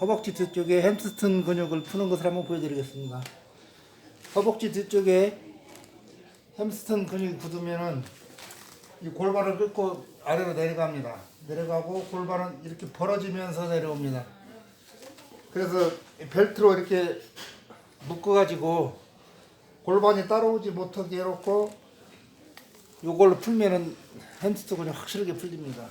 허벅지 뒤쪽에 햄스튼 근육을 푸는 것을 한번 보여드리겠습니다. 허벅지 뒤쪽에 햄스튼 근육이 굳으면은 이 골반을 긁고 아래로 내려갑니다. 내려가고 골반은 이렇게 벌어지면서 내려옵니다. 그래서 이 벨트로 이렇게 묶어가지고 골반이 따라오지 못하게 해놓고 요걸로 풀면은 햄스터 근육 확실하게 풀립니다.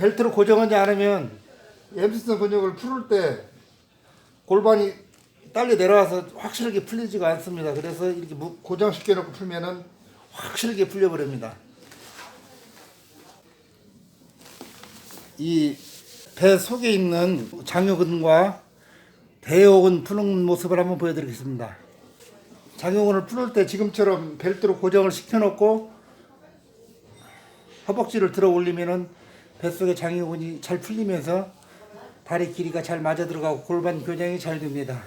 벨트로 고정하지 않으면 햄스터 근육을 풀을 때 골반이 딸려 내려와서 확실하게 풀리지가 않습니다. 그래서 이렇게 무- 고정시켜 놓고 풀면은 확실하게 풀려버립니다. 이 배 속에 있는 장요근과 대요근 푸는 모습을 한번 보여드리겠습니다. 장요근을 풀을 때 지금처럼 벨트로 고정을 시켜놓고 허벅지를 들어 올리면은 뱃속의 장요근이 잘 풀리면서 다리 길이가 잘 맞아 들어가고 골반 교정이 잘 됩니다.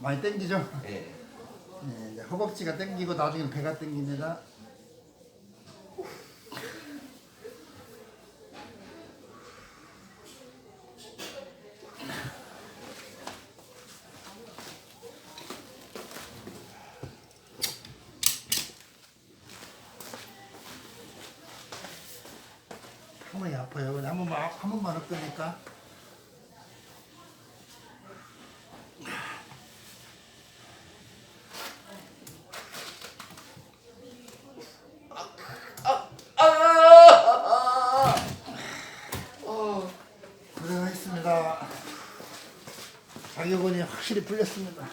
많이 땡기죠? 네. 네, 이제 허벅지가 땡기고 나중에 배가 땡깁니다. 한 번이 아파요. 한 번만 한 번만 엎으니까. 고생하셨습니다. 자격원이 확실히 풀렸습니다.